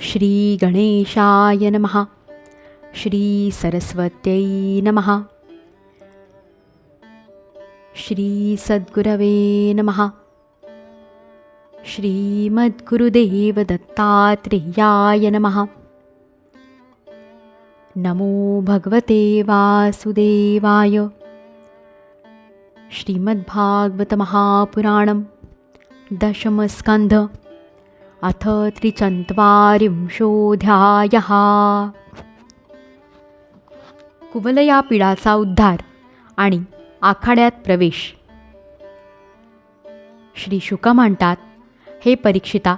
श्रीगणेशाय नमः। श्रीसरस्वत्यै नमः। श्रीसद्गुरवे नमः। श्रीमद्गुरुदेवदत्तात्रेयाय नमः। नमो भगवते वासुदेवाय। श्रीमद्भागवतमहापुराणं दशमस्कन्ध। अथ त्रिचत्वारिंशोऽध्यायः। कुवलया पिडाचा उद्धार आणि आखाड्यात प्रवेश. श्री शुक म्हणतात हे परीक्षिता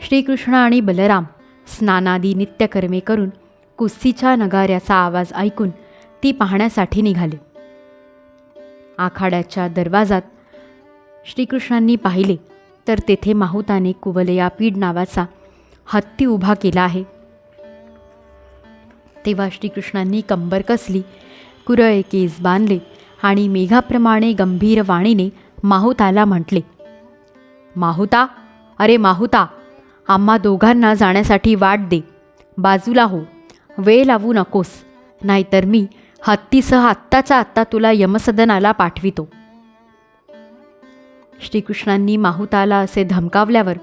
श्रीकृष्ण आणि बलराम स्नानादी नित्यकर्मे करून कुस्तीच्या नगाऱ्याचा आवाज ऐकून ती पाहण्यासाठी निघाले. आखाड्याच्या दरवाजात श्रीकृष्णांनी पाहिले तर तेथे माहुताने कुवलया पीड नावाचा हत्ती उभा केला आहे. तेव्हा श्रीकृष्णांनी कंबर कसली कुरळे केस बांधले आणि मेघाप्रमाणे गंभीर वाणीने माहुताला म्हटले माहुता अरे माहुता आम्हा दोघांना जाण्यासाठी वाट दे बाजूला हो वेळ लावू नकोस नाहीतर मी हत्तीसह आत्ताच्या आत्ता तुला यमसदनाला पाठवितो. श्रीकृष्णांनी माहुताला असे धमकावल्यावर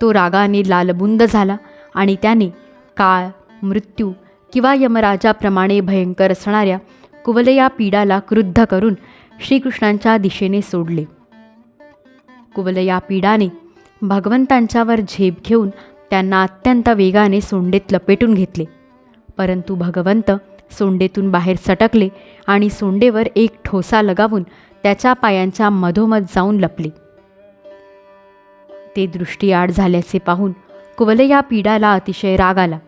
तो रागाने लालबुंद झाला आणि त्याने काळ मृत्यू किंवा यमराजाप्रमाणे भयंकर असणाऱ्या कुवलया पीडाला क्रुद्ध करून श्रीकृष्णांच्या दिशेने सोडले. कुवलया पीडाने भगवंतांच्यावर झेप घेऊन त्यांना अत्यंत वेगाने सोंडेत लपेटून घेतले. परंतु भगवंत सोंडेतून बाहेर सटकले आणि सोंडेवर एक ठोसा लगावून त्याच्या पायांच्या मधोमध जाऊन लपले. ते दृष्टीआड झाल्याचे पाहून कुवलया पीडाला अतिशय राग आला.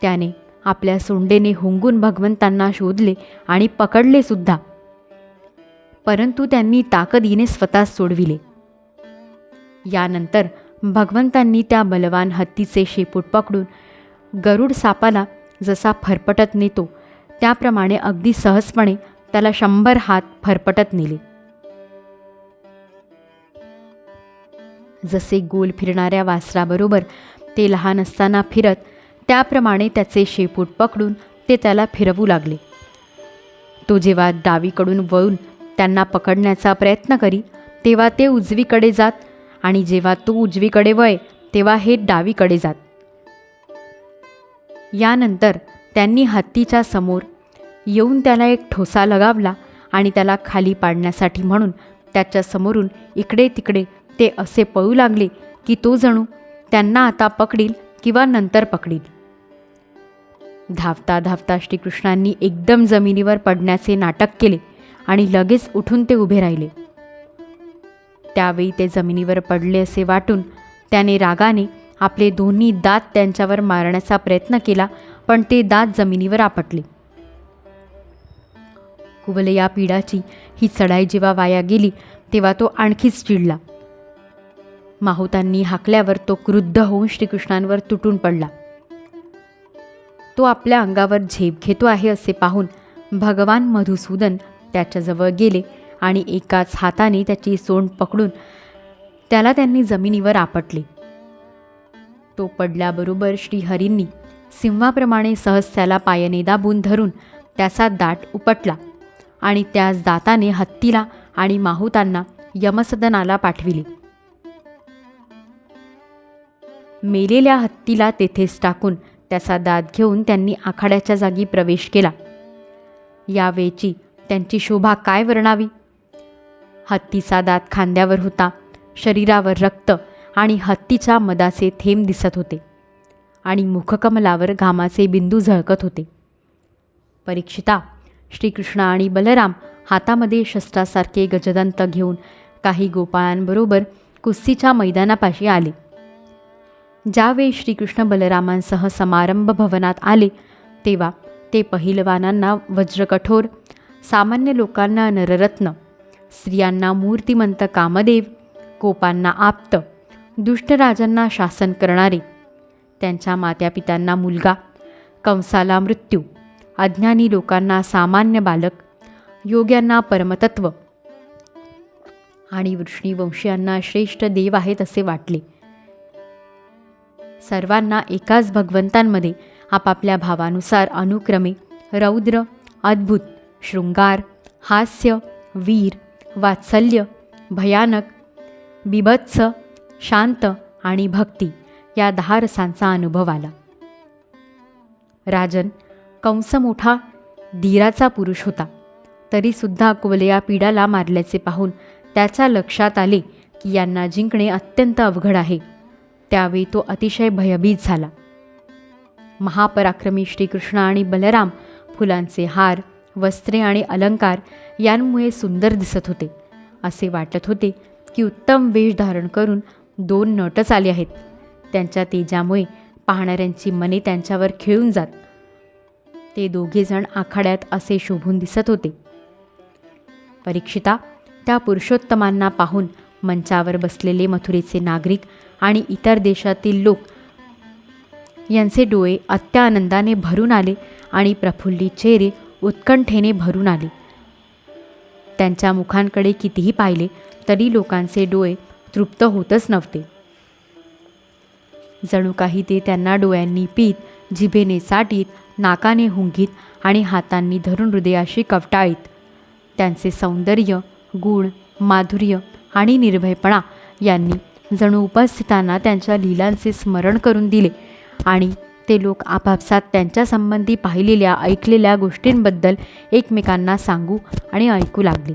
त्याने आपल्या सोंडेने हुंगून भगवंतांना शोधले आणि पकडले सुद्धा. परंतु त्यांनी ताकदीने स्वतः सोडविले. यानंतर भगवंतांनी त्या बलवान हत्तीचे शेपूट पकडून गरुड सापाला जसा फरफटत नेतो त्याप्रमाणे अगदी सहजपणे त्याला शंभर हात फरफटत नेले. जसे गोल फिरणाऱ्या वासराबरोबर ते लहान असताना फिरत त्याप्रमाणे त्याचे शेपूट पकडून ते त्याला फिरवू लागले. तो जेव्हा डावीकडून वळून त्यांना पकडण्याचा प्रयत्न करी तेव्हा ते उजवीकडे जात आणि जेव्हा तो उजवीकडे वय तेव्हा हे डावीकडे जात. यानंतर त्यांनी हत्तीच्या समोर येऊन त्याला एक ठोसा लगावला आणि त्याला खाली पाडण्यासाठी म्हणून त्याच्या समोरून इकडे तिकडे ते असे पळू लागले की तो जणू त्यांना आता पकडील किंवा नंतर पकडील. धावता धावता श्रीकृष्णांनी एकदम जमिनीवर पडण्याचे नाटक केले आणि लगेच उठून ते उभे राहिले. त्यावेळी ते जमिनीवर पडले असे वाटून त्याने रागाने आपले दोन्ही दात त्यांच्यावर मारण्याचा प्रयत्न केला पण ते दात जमिनीवर आपटले. कुवलया पिढाची ही चढाई जेव्हा वाया गेली तेव्हा तो आणखीच चिडला. माहुतांनी हाकल्यावर तो क्रुद्ध होऊन श्रीकृष्णांवर तुटून पडला. तो आपल्या अंगावर झेप घेतो आहे असे पाहून भगवान मधुसूदन त्याच्याजवळ गेले आणि एकाच हाताने त्याची सोंड पकडून त्याला त्यांनी जमिनीवर आपटले. तो पडल्याबरोबर श्रीहरींनी सिंहाप्रमाणे सहस्याला पायाने पायने दाबून धरून त्याचा दाट उपटला आणि त्याच दाताने हत्तीला आणि माहुतांना यमसदनाला पाठविले. मेलेल्या हत्तीला तेथेच टाकून त्याचा दात घेऊन त्यांनी आखाड्याच्या जागी प्रवेश केला. यावेळची त्यांची शोभा काय वर्णावी? हत्तीचा दात खांद्यावर होता शरीरावर रक्त आणि हत्तीच्या मदाचे थेंब दिसत होते आणि मुखकमलावर घामाचे बिंदू झळकत होते. परीक्षिता श्रीकृष्ण आणि बलराम हातामध्ये शस्त्रासारखे गजदंत घेऊन काही गोपाळांबरोबर कुस्तीच्या मैदानापाशी आले. ज्यावेळी श्रीकृष्ण बलरामांसह समारंभ भवनात आले तेव्हा ते पहिलवानांना वज्रकठोर सामान्य लोकांना नररत्न स्त्रियांना मूर्तिमंत कामदेव कोपांना आप्त दुष्टराजांना शासन करणारे त्यांच्या मात्यापित्यांना मुलगा कंसाला मृत्यू अज्ञानी लोकांना सामान्य बालक योग्यांना परमतत्व आणि वृष्णीवंशीयांना श्रेष्ठ देव आहेत असे वाटले. सर्वांना एकाच भगवंतांमध्ये आपापल्या भावानुसार अनुक्रमे रौद्र अद्भुत शृंगार हास्य वीर वात्सल्य भयानक बिभत्स शांत आणि भक्ती या दहा रसांचा अनुभव आला. राजन कंस मोठा धीराचा पुरुष होता. तरीसुद्धा कुवलया पीडाला मारल्याचे पाहून त्याच्या लक्षात आले की यांना जिंकणे अत्यंत अवघड आहे. त्यावेळी तो अतिशय भयभीत झाला. महापराक्रमी श्रीकृष्ण आणि बलराम फुलांचे हार वस्त्रे आणि अलंकार यांमुळे सुंदर दिसत होते. असे वाटत होते की उत्तम वेश धारण करून दोन नटच आले आहेत. त्यांच्या तेजामुळे पाहणाऱ्यांची मने त्यांच्यावर खिळून जात. ते दोघेजण आखाड्यात असे शोभून दिसत होते. परीक्षिता त्या पुरुषोत्तमांना पाहून मंचावर बसलेले मथुरेचे नागरिक आणि इतर देशातील लोक यांचे डोळे अत्यानंदाने भरून आले आणि प्रफुल्लित चेहरे उत्कंठेने भरून आले. त्यांच्या मुखांकडे कितीही पाहिले तरी लोकांचे डोळे तृप्त होतच नव्हते. जणू काही ते त्यांना डोळ्यांनी पीत जिभेने साटीत नाकाने हुंगीत आणि हातांनी धरून हृदयाशी कवटाळीत. त्यांचे सौंदर्य गुण माधुर्य आणि निर्भयपणा यांनी जणू उपस्थितांना त्यांच्या लीलांचे स्मरण करून दिले. आणि ते लोक आपापसात त्यांच्यासंबंधी पाहिलेल्या ऐकलेल्या गोष्टींबद्दल एकमेकांना सांगू आणि ऐकू लागले.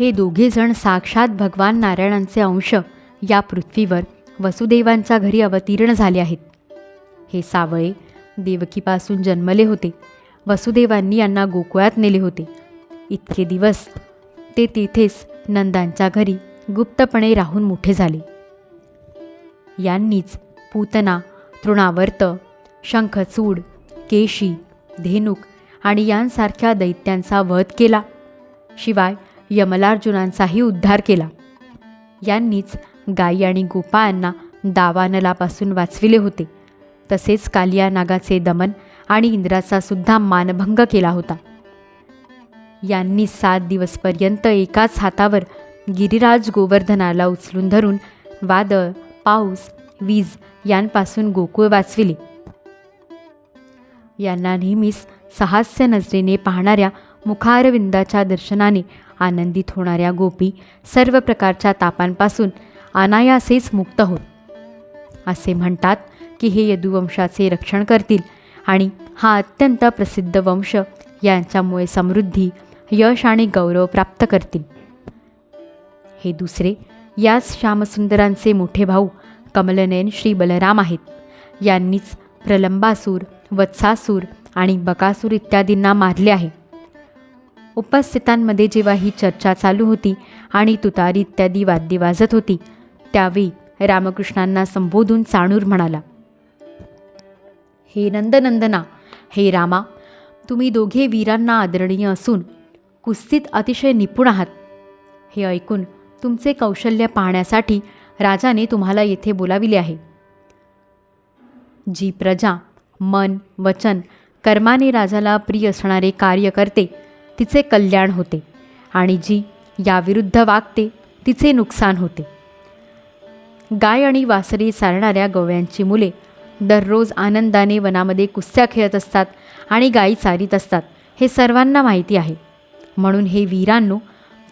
हे दोघेजण साक्षात भगवान नारायणांचे अंश या पृथ्वीवर वसुदेवांच्या घरी अवतीर्ण झाले आहेत. हे सावळे देवकीपासून जन्मले होते. वसुदेवांनी यांना गोकुळात नेले होते. इतके दिवस ते तेथेच नंदांच्या घरी गुप्तपणे राहून मोठे झाले. यांनीच पूतना तृणावर्त शंखचूड केशी धेनुक आणि यांसारख्या दैत्यांचा वध केला. शिवाय यमलार्जुनांचाही उद्धार केला. यांनीच गायी आणि गोपाळांना दावानलापासून वाचविले होते. तसेच कालिया नागाचे दमन आणि इंद्राचा सुद्धा मानभंग केला होता. यांनी सात दिवसपर्यंत एकाच हातावर गिरिराज गोवर्धनाला उचलून धरून वादळ पाऊस वीज यांपासून गोकुळ वाचविले. यांना नेहमीच सहास्य नजरेने पाहणाऱ्या मुखारविंदाच्या दर्शनाने आनंदित होणाऱ्या गोपी सर्व प्रकारच्या तापांपासून अनायासेच मुक्त होत. असे म्हणतात की हे यदुवंशाचे रक्षण करतील आणि हा अत्यंत प्रसिद्ध वंश यांच्यामुळे समृद्धी यश आणि गौरव प्राप्त करतील. हे दुसरे याच श्यामसुंदरांचे मोठे भाऊ कमलनयन श्री बलराम आहेत. यांनीच प्रलंबासूर वत्सासूर आणि बकासूर इत्यादींना मारले आहे. उपस्थितांमध्ये जेव्हा ही चर्चा चालू होती आणि तुतारी इत्यादी वाद्य वाजत होती त्यावेळी रामकृष्णांना संबोधून चाणूर म्हणाला हे नंदनंदना हे रामा तुम्ही दोघे वीरांना आदरणीय असून कुस्तीत अतिशय निपुण आहात. हे ऐकून तुमचे कौशल्य पाहण्यासाठी राजाने तुम्हाला येथे बोलाविले आहे. जी प्रजा मन वचन कर्माने राजाला प्रिय असणारे कार्य करते तिचे कल्याण होते आणि जी याविरुद्ध वागते तिचे नुकसान होते. गाय आणि वासरी सारणाऱ्या गव्यांची मुले दररोज आनंदाने वनामध्ये कुस्त्या खेळत असतात आणि गायी चारीत असतात हे सर्वांना माहिती आहे. म्हणून हे वीरांनो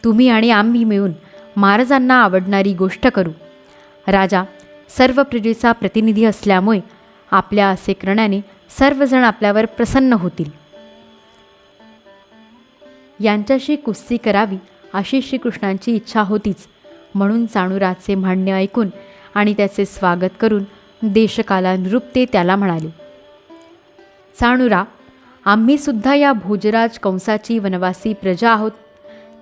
तुम्ही आणि आम्ही मिळून महाराजांना आवडणारी गोष्ट करू. राजा सर्व प्रजेचा प्रतिनिधी असल्यामुळे आपल्या असे करण्याने सर्वजण आपल्यावर प्रसन्न होतील. यांच्याशी कुस्ती करावी अशी श्रीकृष्णांची इच्छा होतीच म्हणून चाणूराचे म्हणणे ऐकून आणि त्याचे स्वागत करून देशकाला ते त्याला म्हणाले चाणुरा आम्हीसुद्धा या भोजराज कंसाची वनवासी प्रजा आहोत.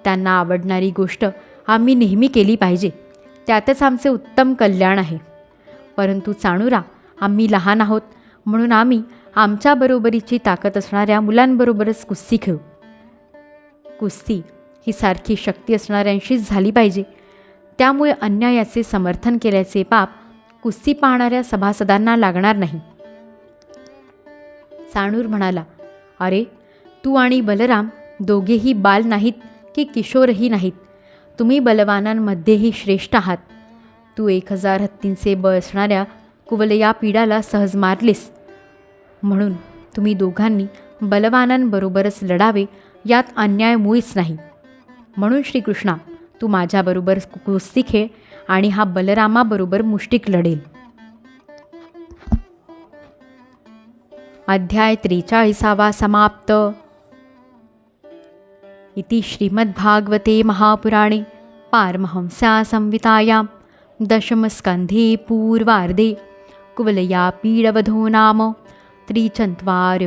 त्यांना आवडणारी गोष्ट आम्ही नेहमी केली पाहिजे. त्यातच आमचे उत्तम कल्याण आहे. परंतु चाणुरा आम्ही लहान आहोत. म्हणून आम्ही आमच्या बरोबरीची ताकद असणाऱ्या मुलांबरोबरच कुस्ती खेळू. कुस्ती ही सारखी शक्ती असणाऱ्यांशीच झाली पाहिजे. त्यामुळे अन्यायाचे समर्थन केल्याचे पाप कुस्ती पाहणाऱ्या सभासदांना लागणार नाही. चाणूर म्हणाला अरे तू आणि बलराम दोघेही बाल नाहीत की किशोरही नाहीत. तुम्ही बलवानांमध्येही श्रेष्ठ आहात. तू एक हजार हत्तींचे बळ असणाऱ्या कुवलया पिढ्याला सहज मारलेस. म्हणून तुम्ही दोघांनी बलवानांबरोबरच लढावे यात अन्याय मुळीच नाही. म्हणून श्रीकृष्णा तू माझ्याबरोबर कुस्ती खेळ आणि हा बलरामाबरोबर मुष्टिक लढेल. अध्याय त्रेचाळीसावा समाप्त. इति श्रीमद्भागवते महापुराणे पारमहंस्या संवितायां दशमस्कन्धे पूर्वार्धे कुवलया पीडवधो नाम त्रिचत्वारिंशोऽध्यायः.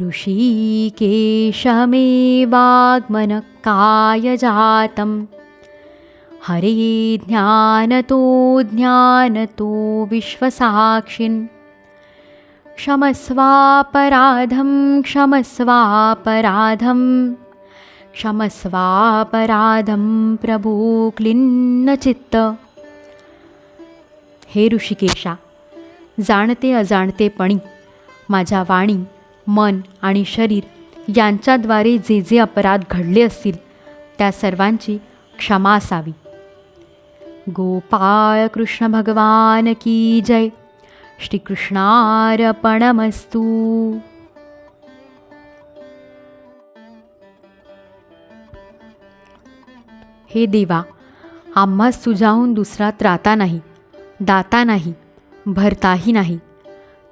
ऋषिकेशमेवाग्मनकायजातं हरे ज्ञानतो ज्ञानतो विश्वसाक्षिन्। क्षमस्वापराधं क्षमस्वापराधं क्षमस्वापराधं प्रभो क्लिन्नचित्त हे ऋषिकेशा जाणते अजाणतेपणी माझ्या वाणी मन आणि शरीर यांच्याद्वारे जे जे अपराध घडले असतील त्या सर्वांची क्षमा असावी. गोपाळ कृष्ण भगवान की जय. श्रीकृष्णार्पणमस्तू. हे देवा आम्हास तुझ्याहून दुसरा त्राता नाही दाता नाही भरताही नाही.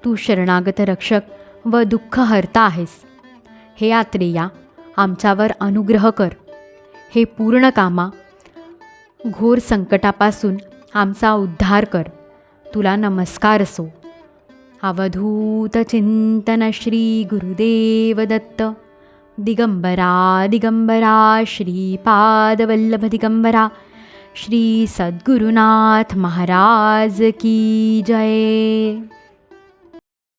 तू शरणागत रक्षक व दुःख हरता आहेस. हे आत्रेया आमच्यावर अनुग्रह कर. हे पूर्ण कामा घोर संकटापासून आमचा उद्धार कर. तुला नमस्कार असो. अवधूत चिंतन श्री गुरुदेव दत्त. दिगंबरा दिगंबरा श्रीपादवल्लभ दिगंबरा श्री सद्गुरुनाथ महाराज की जय.